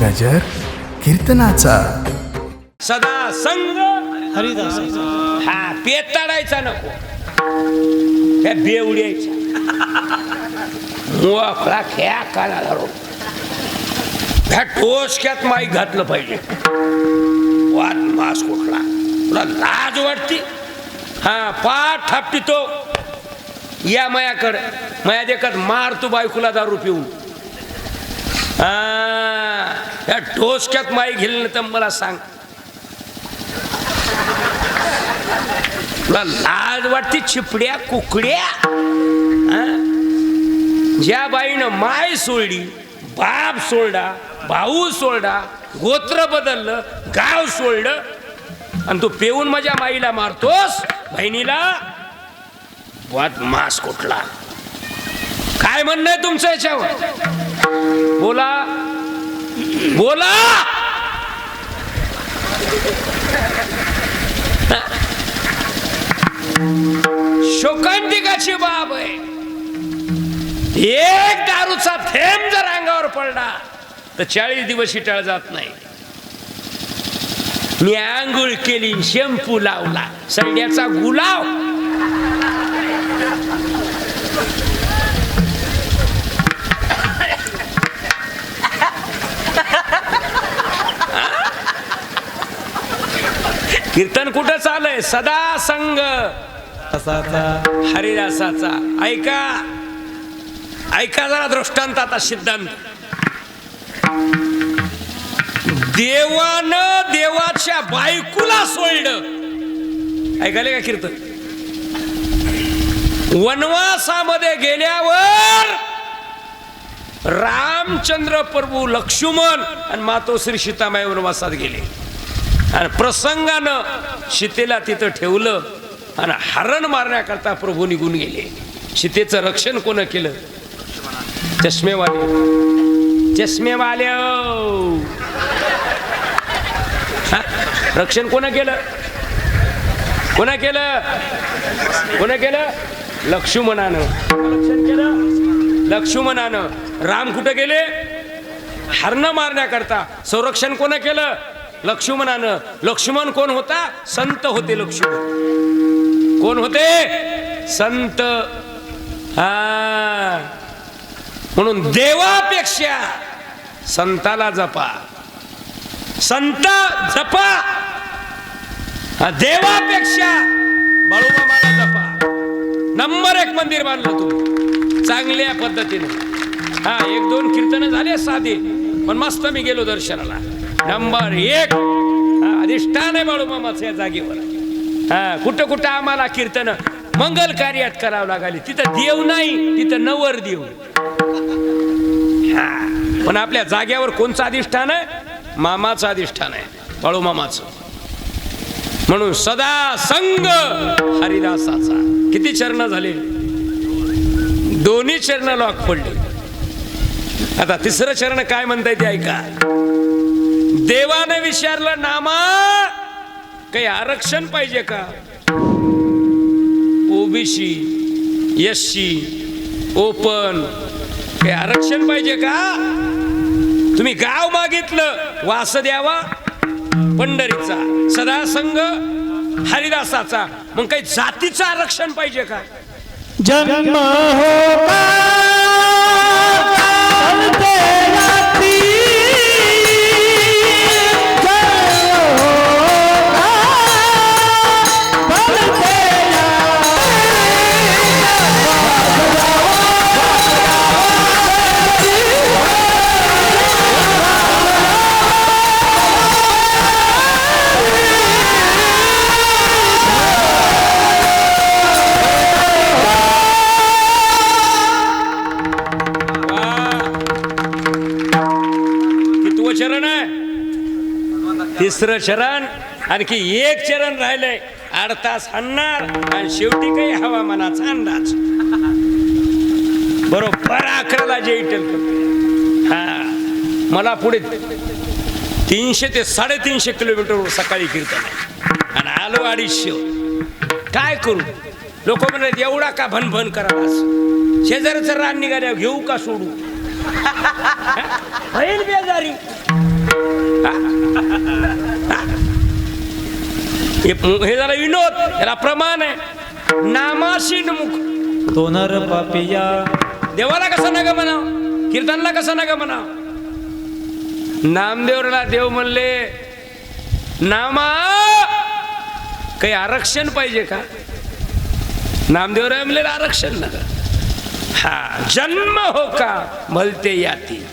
गजर कीर्तनाचा. सदा संग. हरिदास हा पेताडायचा नको. त्या बेवड्याच्या मोकळा खेळा काला रोड ह्या टोसक्यात माईक घातलं पाहिजे. वाद मास कुठला? तुला लाज वाटती? हा पाठ थापटितो या मायाकडे. माया देखत मार तू बायकोला दारू पिऊन. या टोचक्यात माई घेईल तर मला सांग. तुला लाज वाटते चिपड्या कुकड्या? ज्या बाईनं माय सोडली बाप सोडला भाऊ सोडला गोत्र बदललं गाव सोडलं आणि तू पेऊन माझ्या माईला मारतोस बहिणीला? वाद मास कुठला? काय म्हणणं आहे तुमचं याच्यावर? बोला. बोला. शोकांतिकाची बाब आहे. एक दारूचा थेंब जर अंगावर पडला तर चाळीस दिवस शिटाळ जात नाही. मी आंघोळ केली शेंपू लावला संड्याचा गुलाव कीर्तन कुठं चालय सदा संग हरिदासाचा. ऐका. ऐका जरा दृष्टांत आता सिद्धांत. देवानं देवाच्या बायकोला सोडलं. ऐकाले का कीर्तन? वनवासामध्ये गेल्यावर रामचंद्र प्रभू लक्ष्मण आणि मातोश्री सीतामाई वनवासात गेले. आणि प्रसंगानं सीतेला तिथं ठेवलं आणि हरण मारण्याकरता प्रभू निघून गेले. सीतेचं रक्षण कोण केलं? चष्मेवाले. चष्मेवाले रक्षण कोण केलं? कोण केलं? कोण केलं? लक्ष्मणानं. रक्षण केलं? लक्ष्मणानं. राम कुठं गेले? हरण मारण्याकरता. संरक्षण कोण केलं? लक्ष्मणानं लक्ष्मण कोण होता? संत होते लक्ष्मण. कोण होते? संत. हा. म्हणून देवापेक्षा संताला जपा. संत जपा. देवापेक्षा बाळूमामाला जपा. नंबर एक मंदिर बांधलं तुम्ही. चांगल्या पद्धतीने. हा एक दोन कीर्तन झाले साधे पण मस्त मी गेलो दर्शनाला. नंबर एक. अधिष्ठान आहे बाळूमामाचं या जागेवर. हा कुठं कुठं आम्हाला कीर्तन मंगल कार्यात करावं लागले तिथं देव नाही तिथं नवर देव. पण आपल्या जाग्यावर कोणचं अधिष्ठान आहे? मामाचं अधिष्ठान आहे बाळूमामाचं म्हणून सदा संग हरिदासाचा. किती चरण झाले? दोन्ही चरण लॉक पडले. आता तिसरं चरण काय म्हणताय ते ऐका. देवाने विचारलं नामा काही आरक्षण पाहिजे का? ओबीसी एससी ओपन काही आरक्षण पाहिजे का? तुम्ही गाव मागितलं वास द्यावा पंढरीचा सदासंग हरिदासाचा मग काही जातीचं आरक्षण पाहिजे का? जन्म हो दुसरं चरण आणखी एक चरण राहिलंय. आठ तास आणणार आणि शेवटी काही हवामानाचा अंदाज. बरोबर अकराला जे इटल हा. मला पुढे तीनशे ते साडेतीनशे किलोमीटरवर सकाळी कीर्तन आहे. आणि आलो अडीचशे काय करू? लोक म्हणत एवढा का भनभन करावास? शेजारचं रान निघाल्या घेऊ का सोडू? होईल बेजारी. हे जरा विनोद याला प्रमाण आहे. नामाशीन मुख. तोनर पापिया. देवाला कसं नका म्हणाव? कीर्तनला कसं नका म्हणाव? नामदेवला देव म्हणले नामा काही आरक्षण पाहिजे का? नामदेवराय म्हणले आरक्षण नका. हा जन्म हो का मलते याती.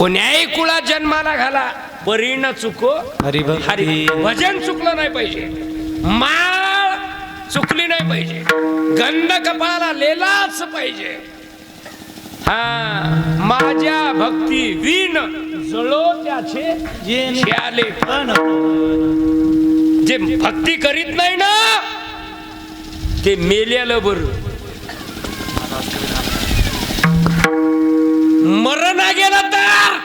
कोण्याही कुळा जन्माला घाला. बरी न चुको हरिभक्ती. हरी. भजन चुकलं नाही पाहिजे. माळ चुकली नाही पाहिजे. गंध कपाळाला लेलाच पाहिजे. हा माझ्या भक्ती विन जळो त्याचे जे श्याले. पण जे भक्ती करीत नाही ना ते मेल्यालं बर. मरण गेला तर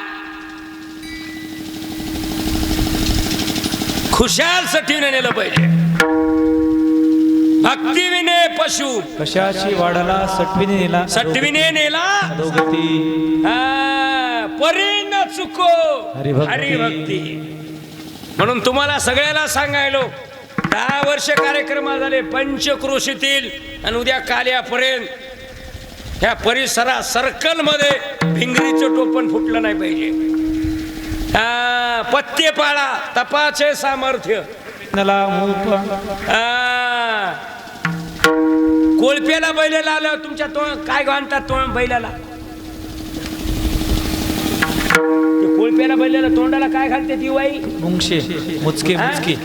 खुशाल सठीने नेलं पाहिजे. भक्ती विने पशु. कशाची वाढाला सटविने नेला. सटविने नेला. हा, परी न चुको. हरिभक्ती. म्हणून तुम्हाला सगळ्याला सांगायलो दहा वर्ष कार्यक्रम झाले पंचक्रोशीतील आणि उद्या काल्यापर्यंत ह्या परिसरा सर्कलमध्ये भिंगरीचं टोपण फुटलं नाही पाहिजे. पत्ते पाळा तपाचे सामर्थ्य. कोळप्याला बैलाला आलं तुमच्या तो काय घालतात तो बैलाला? कोळप्याला बैलाला तोंडाला काय घालते ती वाई मुंगशे मुचके? मुचके.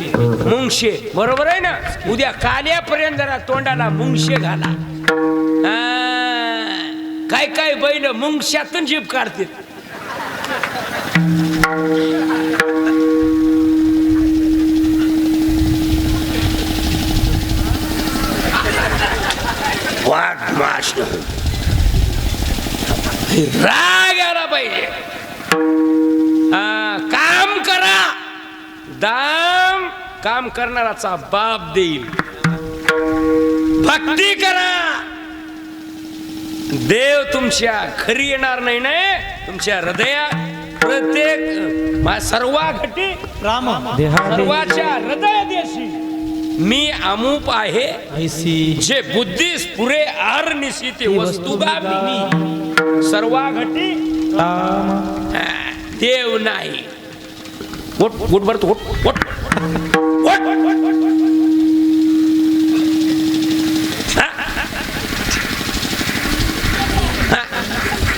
मुंगशे. बरोबर आहे ना? उद्या काल्यापर्यंत जरा तोंडाला मुंगशे घाला. काय काय बैल मुंगशातून जीप काढतील वाट माश. राग आला पाहिजे काम करा. दाम काम करणाराचा बाप देईल. भक्ती करा. देव तुमच्या खरी येणार नाही नाही तुमच्या हृदयात प्रत्येक सर्वा घटी राम. सर्वाच्या हृदय देशी मी अमूप आहे. जे बुद्धीस पुरे आर निशिते वस्तुगा मी सर्वा घटी. देव नाही. भरतो हा. हा.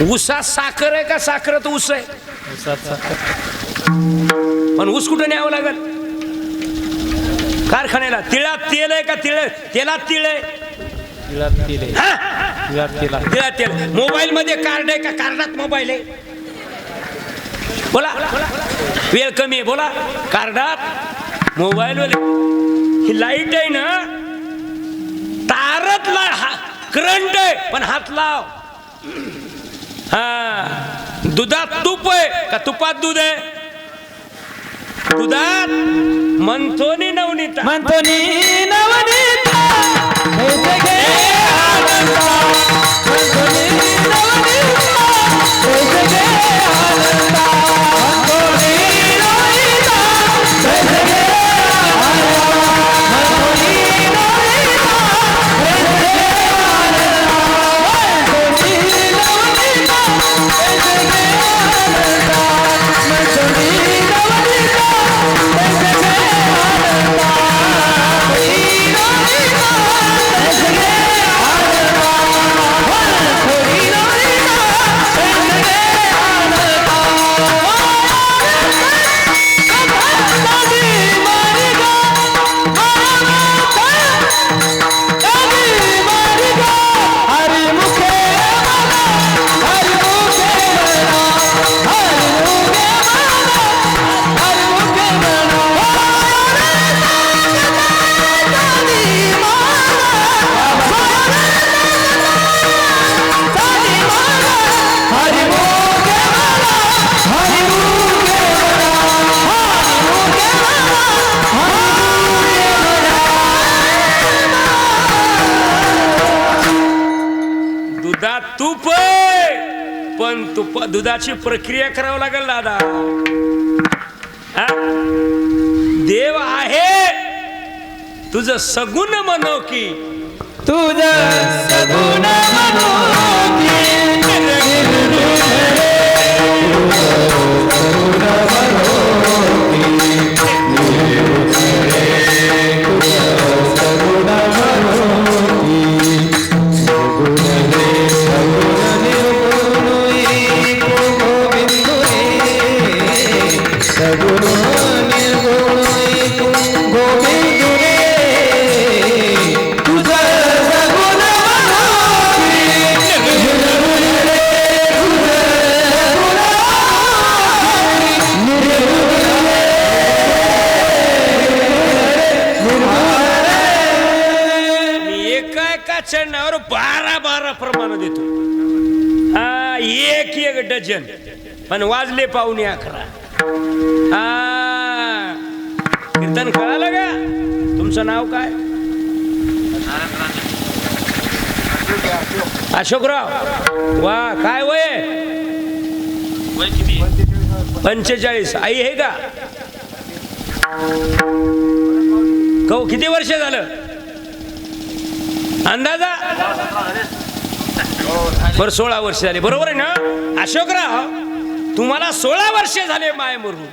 ऊसात साखर आहे का? साखरत ऊस आहे. उसात साखर. पण ऊस कुठं न्यावं लागल? कारखान्याला. तिळात तेल आहे का? तिळ तेलात तिळ आहे. हा? मोबाईल मध्ये कार्ड आहे का? कार्डात मोबाईल आहे. बोला. वेळ कमी आहे. बोला. कार्डात मोबाईल वाले ही लाइट आहे ना? तारत ला करंट आहे. पण हात लाव. हा. दुधात तूप आहे. का तुपात दूध आहे? दुधात मंथोनी नवनीता. म्हणतो नी नवनीता पण तुप दुधाची प्रक्रिया करावं लागेल दादा. देव आहे. तुझं सगुण म्हणो की. तुझ सगुण मनोती डझन पण वाजले पाहुणे अकरा. हा. कीर्तन कळालं का? तुमचं नाव काय? अशोकराव. वा काय वय? पंचेचाळीस. आई हे का? कहो किती वर्ष झालं? अंदाजा? बर सोळा वर्ष झाले. बरोबर आहे ना? अशोकराव तुम्हाला सोळा वर्ष झाले माय मरून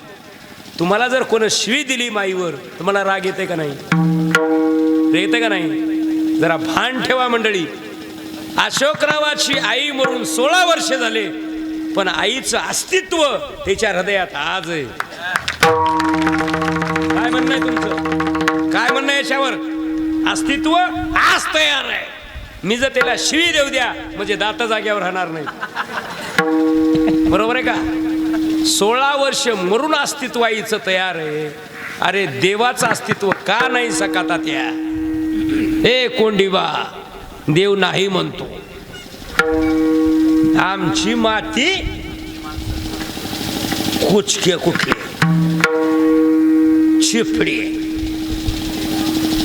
तुम्हाला जर कोण शिवी दिली माईवर तुम्हाला राग येते का नाही? येते का नाही? जरा भान ठेवा मंडळी. अशोकरावाची आई मरून सोळा वर्ष झाले पण आईचं अस्तित्व त्याच्या हृदयात आज आहे. काय म्हणणं आहे तुमचं? काय म्हणणं याच्यावर? अस्तित्व आज तयार आहे. मी जर त्याला शिवी देऊ द्या म्हणजे दात जाग्यावर राहणार नाही. बरोबर आहे का? सोळा वर्ष मरून अस्तित्वाईचं तयार आहे. अरे देवाचं अस्तित्व का नाही सकाता त्या? हे कोंडीबा देव नाही म्हणतो. आमची माती कुचके कुठली? चिपडी.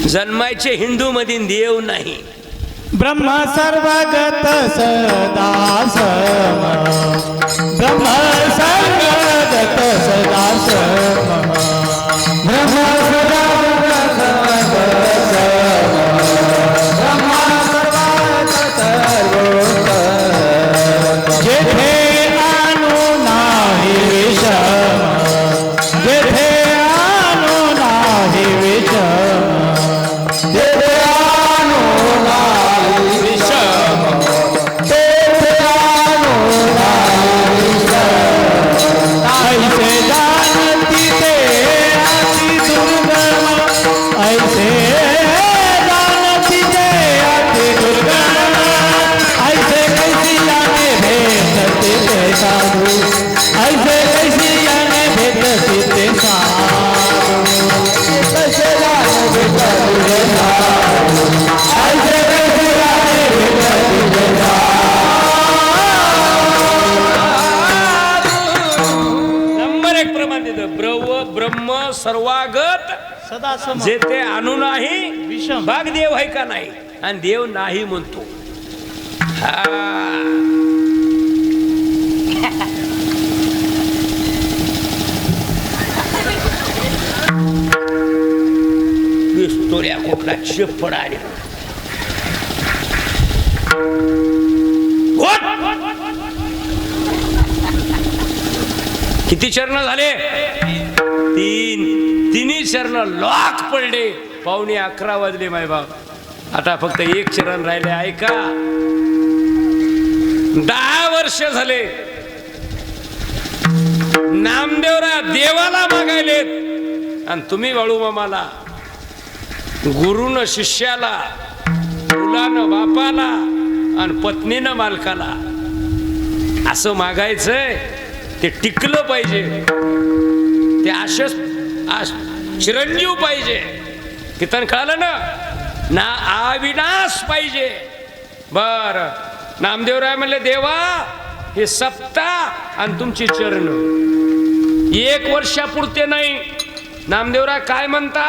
जन्मायचे हिंदू मधील देव नाही. ब्रह्म सर्वगत सदा सदा सम जे ते आणू नाही. भाग देव आहे का नाही? आणि देव नाही म्हणतो. पिस्तोल्या कुठला चिपड आली. किती चरण झाले? तीन. तिन्ही चरण लॉक पडले. पावणे अकरा वाजले माय बाप आता फक्त एक चरण राहिले ऐका. दहा वर्ष झाले. नामदेवरा देवाला मागायलेत. आणि तुम्ही वाळू मामाला गुरुनं शिष्याला मुलानं बापाला आणि पत्नीनं मालकाला. असं मागायचंय ते टिकलं पाहिजे. ते आशस चिरंजीव पाहिजे. कीर्तन कळालं ना? ना अविनाश पाहिजे. बर. नामदेवराय म्हणले देवा हे सप्ता आणि तुमची चरण. एक वर्षापुरते नाही. नामदेवराय काय म्हणता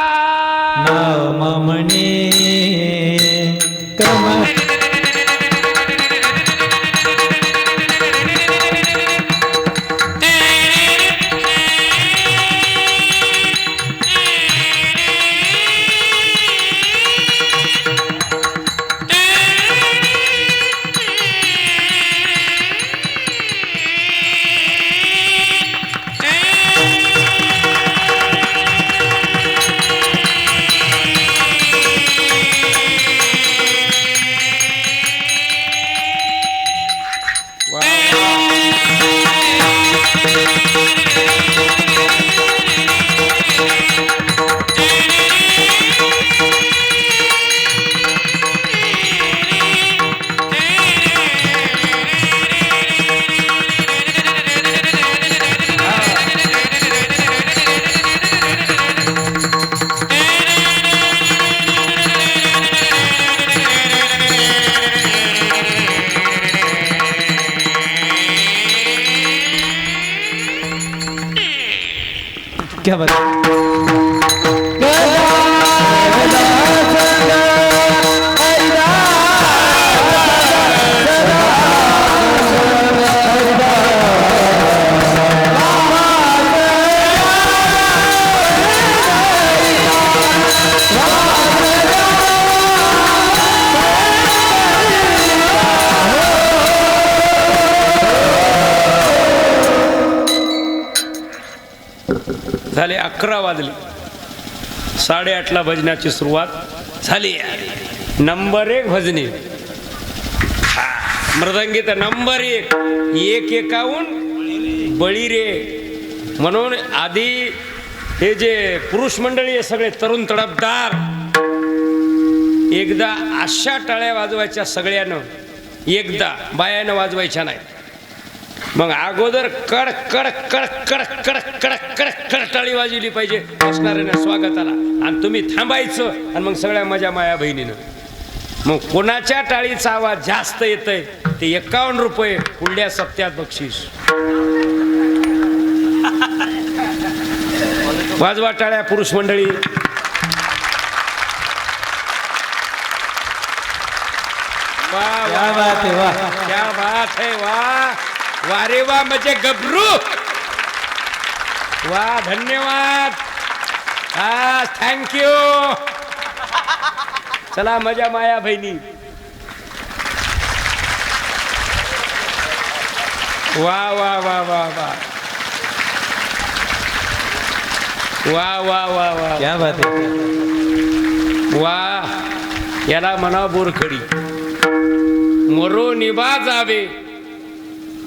झाले अकरा वाजले. साडेआठला भजनाची सुरुवात झाली. नंबर एक भजनी. हा, मृदंगी तर नंबर एक. एक एकाहून बळी रे. म्हणून आधी हे जे पुरुष मंडळी आहे सगळे तरुण तडपदार एकदा अशा टाळ्या वाजवायच्या सगळ्यानं. एकदा बायानं वाजवायच्या नाही मग अगोदर कड कड कड कड कड कड कड कड टाळी वाजवली पाहिजे. असणाऱ्यानं स्वागताला. आणि तुम्ही थांबायचं आणि मग सगळ्या मजा माया बहिणीनं. मग कोणाच्या टाळीचा आवाज जास्त येतंय? ते एकावन्न रुपये पुढल्या सप्त्यात बक्षीस. वाजवा टाळ्या पुरुष मंडळी. वा वा क्या बात है वाह. वारे वा म्हणजे गबरू वा धन्यवाद. हा थँक्यू चला मजा माया बहिणी. वा वा वा वा वा. वा वा वा वा. क्या बात है वा याला म्हणा बोरखडी. मरो निभा जावे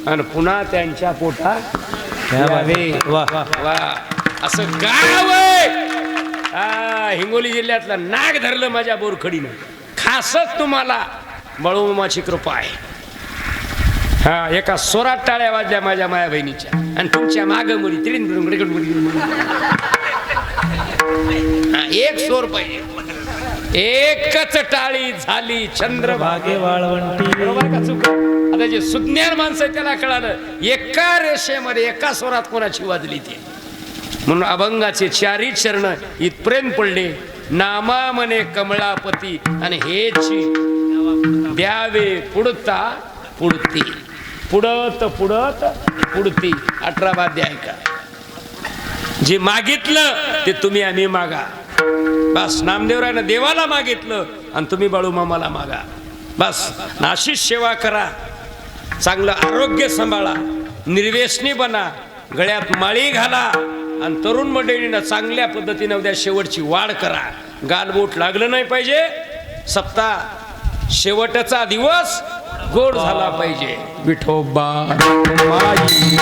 आणि पुन्हा त्यांच्या पोटात वाह वा असं गाव आहे. हा, हिंगोली जिल्ह्यातलं नाग धरलं माझ्या बोरखडीनं. खासच तुम्हाला बळूमाची कृपा आहे. हा एका सोरात टाळ्या वाजल्या माझ्या माया बहिणीच्या. आणि तुमच्या माग मुली तिडीन हा, एक सोर पाहिजे. एकच टाळी झाली चंद्र भागे वाळवंटी. बरोबर का चूक आता जे सुज्ञान माणसं आहे त्याला कळालं एका रेषेमध्ये एका स्वरात कोणाची वाजली ती? म्हणून अभंगाचे चारी चरण इथपर्यंत पडले. नामा मने कमळापती आणि हेची द्यावे पुडता पुडती. पुडत पुडत पुडती. अठरा वाद्य ऐका. जे मागितलं ते तुम्ही आम्ही मागा. बस नामदेवरायनं देवाला मागितलं आणि तुम्ही बाळू मामाला मागा. बस नाशिक सेवा करा. चांगलं आरोग्य सांभाळा. निर्व्यसनी बना. गळ्यात माळी घाला. आणि तरुण मंडळीनं चांगल्या पद्धतीनं उद्या शेवटची वाढ करा. गालबोट लागलं नाही पाहिजे. सप्ताह शेवटचा दिवस गोड झाला पाहिजे. विठोबा. माई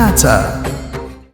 matter.